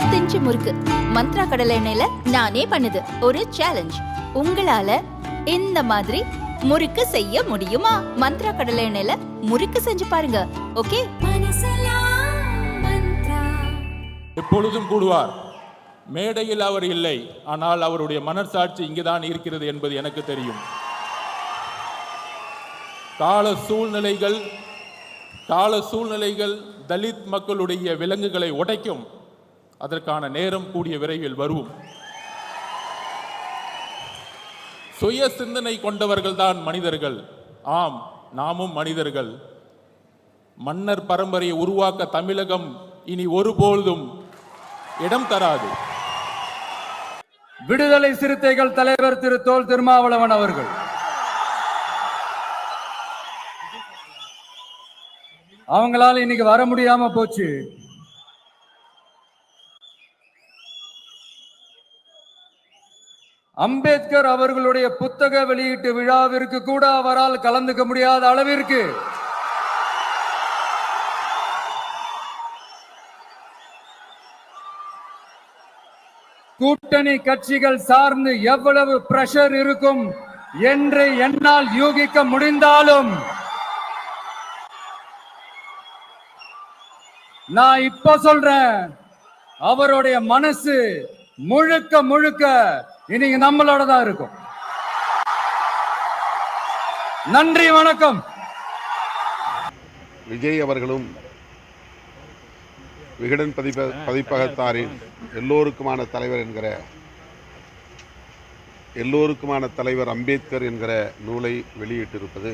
இருபத்தஞ்சு முறுக்கு. மந்த்ரா கடலை எண்ணெயில நானே பண்ணுது. ஒரு சேலஞ்ச் உங்களால இந்த மாதிரி முறுக்கு செய்ய முடியுமா? மந்த்ரா கடலை எண்ணெயில முறுக்கு செஞ்சு பாருங்க. ஓகே? எப்பொழுதும் கூடுவார். மேடையில் அவர் இல்லை. ஆனால் அவருடைய மனசாட்சி இங்குதான் இருக்கிறது என்பது எனக்கு தெரியும். கால சூழ்நிலைகள் கால சூழ்நிலைகள் தலித் மக்களுடைய விலங்குகளை உடைக்கும். அதற்கான நேரம் கூடிய விரைவில் வரும் சுய சிந்தனை கொண்டவர்கள் தான் மனிதர்கள். ஆம் நாமும் மனிதர்கள். மன்னர் பரம்பரையை உருவாக்க தமிழகம் இனி ஒருபொழுதும் இடம் தராது. விடுதலை சிறுத்தைகள் தலைவர் திரு தோல் திருமாவளவன் அவர்கள். அவங்களால இன்னைக்கு வர முடியாம போச்சு. அம்பேத்கர் அவர்களுடைய புத்தக வெளியீட்டு விழாவிற்கு கூட அவரால் கலந்துக்க முடியாத அளவிற்கு கூட்டணி கட்சிகள் சார்ந்து எவ்வளவு பிரஷர் இருக்கும் என்று என்னால் யூகிக்க முடிந்தாலும் நான் இப்ப சொல்றேன் அவருடைய மனசு முழுக்க முழுக்க இன்னைக்கு நம்மளோட தான் இருக்கும். நன்றி வணக்கம். விஜய் அவர்களும் விகடன் பதிப்ப பதிப்பகத்தாரின் எல்லோருக்குமான தலைவர் என்கிற எல்லோருக்குமான தலைவர் அம்பேத்கர் என்கிற நூலை வெளியிட்டிருப்பது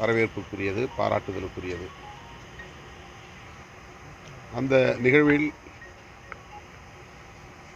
வரவேற்புக்குரியது பாராட்டுதலுக்குரியது. அந்த நிகழ்வில்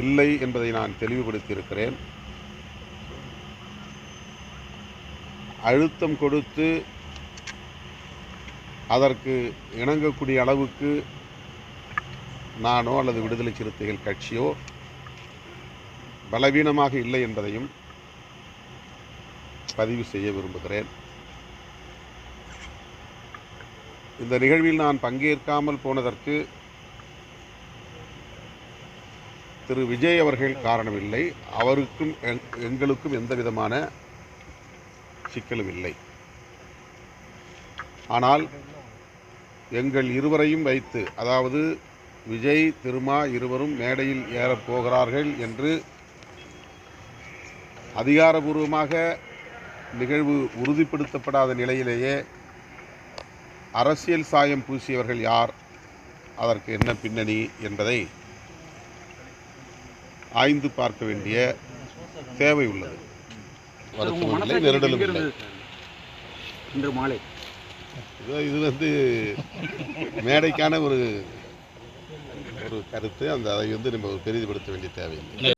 இல்லை என்பதை நான் தெளிவுபடுத்தியிருக்கிறேன். அழுத்தம் கொடுத்து அதற்கு இணங்கக்கூடிய அளவுக்கு நானோ அல்லது விடுதலை சிறுத்தைகள் கட்சியோ பலவீனமாக இல்லை என்பதையும் பதிவு செய்ய விரும்புகிறேன். இந்த நிகழ்வில் நான் பங்கேற்காமல் போனதற்கு திரு விஜய் அவர்கள் காரணமில்லை. அவருக்கும் எங்- எங்களுக்கும் எந்த விதமான சிக்கலும் இல்லை ஆனால் எங்கள் இருவரையும் வைத்து அதாவது விஜய் திருமா இருவரும் மேடையில் ஏறப் போகிறார்கள் என்று அதிகாரபூர்வமாக நிகழ்வு உறுதிப்படுத்தப்படாத நிலையிலேயே அரசியல் சாயம் பூசியவர்கள் யார்? அதற்கு என்ன பின்னணி என்பதை ஆய்ந்து பார்க்க வேண்டிய தேவை உள்ளது. வருத்தமும் நெருடலும் இல்லை. இன்று மாலை? இது இது வந்து மேடைக்கான ஒரு ஒரு கருத்து. அந்த அதை வந்து நம்ம பெரிதுபடுத்த வேண்டிய தேவையில்லை